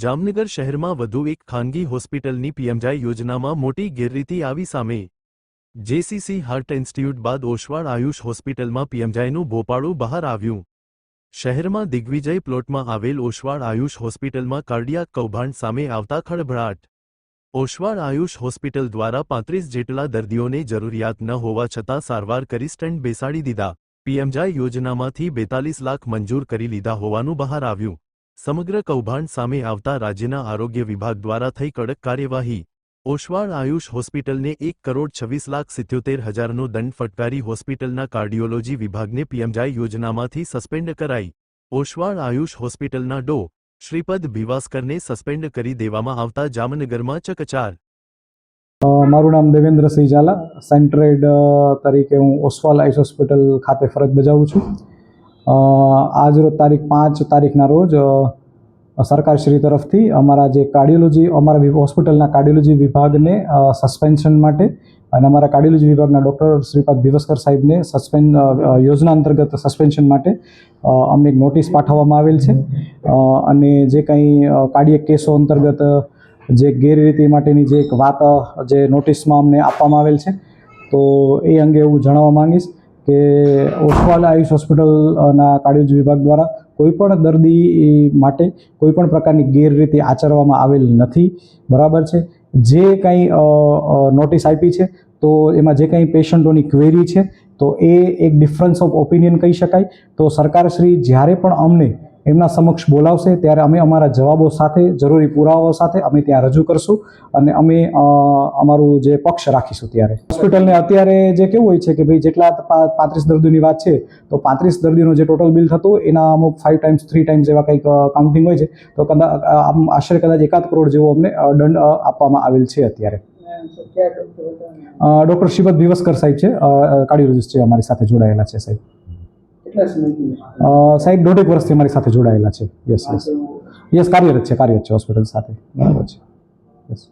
જામનગર શહેરમાં વધુ એક ખાનગી હોસ્પિટલની પીએમજાઈ યોજનામાં મોટી ગેરરીતિ આવી સામે જેસીસી હાર્ટ ઇન્સ્ટિટ્યૂટ બાદ ઓશવાળ આયુષ હોસ્પિટલમાં પીએમજાઈનું ભોપાળું બહાર આવ્યું. શહેરમાં દિગ્વિજય પ્લોટમાં આવેલ ઓશવાળ આયુષ હોસ્પિટલમાં કાર્ડિયાક કૌભાંડ સામે આવતા ખળભળાટ. ઓશવાળ આયુષ હોસ્પિટલ દ્વારા પાંત્રીસ જેટલા દર્દીઓને જરૂરિયાત ન હોવા છતાં સારવાર કરી સ્ટેન્ડ બેસાડી દીધા. પીએમજાઈ યોજનામાંથી બેતાલીસ લાખ મંજૂર કરી લીધા હોવાનું બહાર આવ્યું. સમગ્ર કૌભાંડ સામે આવતા રાજ્યના આરોગ્ય વિભાગ દ્વારા થઈ કડક કાર્યવાહી. ઓશવાળ આયુષ હોસ્પિટલને એક કરોડ છવ્વીસ લાખ સિત્યોતેર હજારનો દંડ ફટકારી હોસ્પિટલના કાર્ડિયોલોજી વિભાગને પીએમજાઈ યોજનામાંથી સસ્પેન્ડ કરાઈ. ઓશવાળ આયુષ હોસ્પિટલના ડો. શ્રીપદ ભીવાસ્કરને સસ્પેન્ડ કરી દેવામાં આવતા જામનગરમાં ચકચાર. મારું નામ દેવેન્દ્રસિંહ ઝાલા સેન્ટ્રેડ તરીકે હું ઓસવાલ આયુષ હોસ્પિટલ ખાતે ફરજ બજાવું છું. અ, આજ રોજ તારીખ પાંચ તારીખના રોજ સરકારશ્રી તરફથી અમારા જે કાર્ડિયોલોજી અમારા હોસ્પિટલના કાર્ડિયોલોજી વિભાગને સસ્પેન્શન માટે અને અમારા કાર્ડિયોલોજી વિભાગના ડૉક્ટર શ્રીપાદ ભીવસ્કર સાહેબને સસ્પેન યોજના અંતર્ગત સસ્પેન્શન માટે અમને એક નોટિસ પાઠવવામાં આવેલ છે. અને જે કંઈ કાર્ડિયક કેસો અંતર્ગત જે ગેરરીતિ માટેની જે એક વાત જે નોટિસમાં અમને આપવામાં આવેલ છે તો એ અંગે હું જણાવવા માંગીશ. કે ઓસવાલ આયુષ હોસ્પિટલના કાર્ડિયોલોજી વિભાગ દ્વારા કોઈપણ દર્દી માટે કોઈપણ પ્રકારની ગેરરીતિ આચરવામાં આવેલ નથી. બરાબર છે? જે કંઈ નોટિસ આપી છે, તો એમાં જે કંઈ પેશન્ટોની ક્વેરી છે, તો એ એક ડિફરન્સ ઓફ ઓપિનિયન કહી શકાય. તો સરકારશ્રી જ્યારે પણ અમને એમના સમક્ષ બોલાવશે ત્યારે અમે અમારા જવાબો સાથે, જરૂરી પુરાવાઓ સાથે અમે ત્યાં રજૂ કરશું અને અમે અમારું જે પક્ષ રાખીશું ત્યારે. હોસ્પિટલને અત્યારે જે કેવું હોય છે કે ભાઈ જેટલા પાંત્રીસ દર્દીઓની વાત છે, તો પાંત્રીસ દર્દીનું જે ટોટલ બિલ થતું, એના અમુક ફાઇવ ટાઈમ્સ થ્રી ટાઈમ્સ એવા કંઈક કાઉન્ટિંગ હોય છે, તો કદાચ આમ આશરે કદાચ એકાદ કરોડ જેવો અમને દંડ આપવામાં આવેલ છે અત્યારે. ડૉક્ટર શિવત ભીવસ્કર સાહેબ છે કાર્ડિયોલોજિસ્ટ છે અમારી સાથે જોડાયેલા છે સાહેબ. સાહેબ દોઢેક વર્ષથી અમારી સાથે જોડાયેલા છે. યસ યસ યસ કાર્યરત છે કાર્યરત છે હોસ્પિટલ સાથે. બરાબર છે. યસ